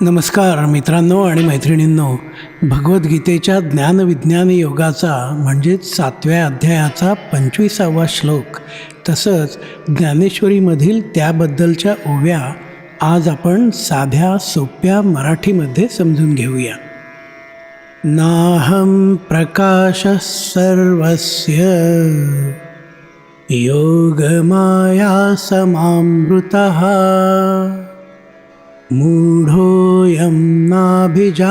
नमस्कार मित्रांनो आणि मैत्रिणींनो भगवद्गीतेच्या ज्ञानविज्ञान योगाचा म्हणजेच सातव्या अध्यायाचा पंचवीसावा श्लोक तसंच ज्ञानेश्वरीमधील त्याबद्दलच्या ओव्या आज आपण साध्या सोप्या मराठीमध्ये समजून घेऊया. नाहं प्रकाश सर्वस्य योगमाया समामृतः। मूढोऽयं नाभिजानाति।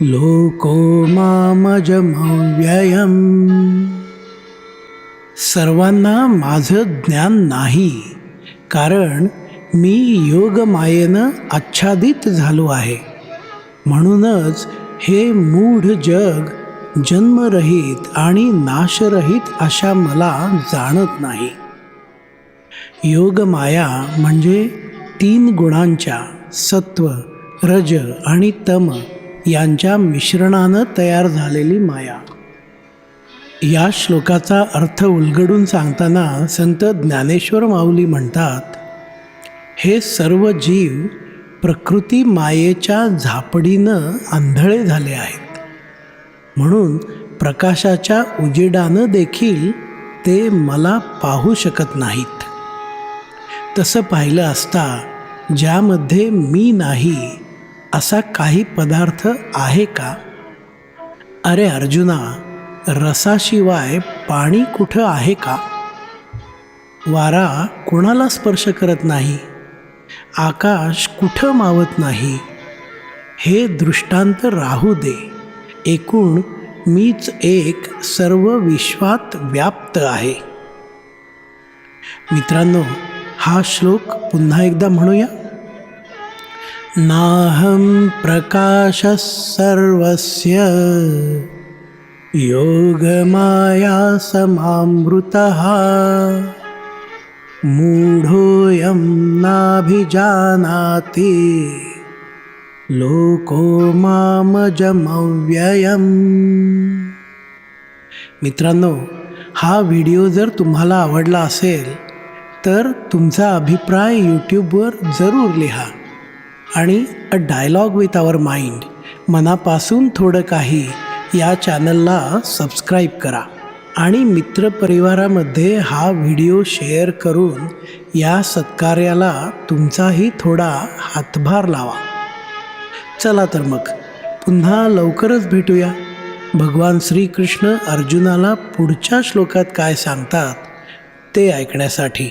लोको मामजमव्ययम्। सर्वांना माझं ज्ञान नाही कारण मी योगमायेनं आच्छादित झालो आहे. म्हणूनच हे मूढ जग जन्मरहित आणि नाशरहित अशा मला जाणत नाही. योगमाया म्हणजे तीन गुणांच्या सत्व रज आणि तम यांच्या मिश्रणानं तयार झालेली माया. या श्लोकाचा अर्थ उलगडून सांगताना संत ज्ञानेश्वर माऊली म्हणतात हे सर्व जीव प्रकृती मायेच्या झापडीनं आंधळे झाले आहेत. म्हणून प्रकाशाच्या उजेडानं देखील ते मला पाहू शकत नाहीत. तसं पाहिलं असता ज्यामध्ये मी नाही असा काही पदार्थ आहे का? अरे अर्जुना रसाशिवाय पाणी कुठं आहे का? वारा कोणाला स्पर्श करत नाही? आकाश कुठं मावत नाही? हे दृष्टांत राहू दे. एकूण मीच एक सर्व विश्वात व्याप्त आहे. मित्रांनो हा श्लोक पुन्हा एकदा म्हणूया. नाहं प्रकाशः सर्वस्य योगमाया समामृतः मूढोऽयं नाभिजानाति लोको मामजमव्ययम्। मित्रांनो हा व्हिडिओ जर तुम्हाला आवडला असेल तर तुमचा अभिप्राय यूट्यूबवर जरूर लिहा आणि a dialogue with our mind मनापासून थोडं काही या चॅनलला सबस्क्राईब करा आणि मित्रपरिवारामध्ये हा व्हिडिओ शेअर करून या सत्कार्याला तुमचाही थोडा हातभार लावा. चला तर मग पुन्हा लवकरच भेटूया. भगवान श्रीकृष्ण अर्जुनाला पुढच्या श्लोकात काय सांगतात ते ऐकण्यासाठी.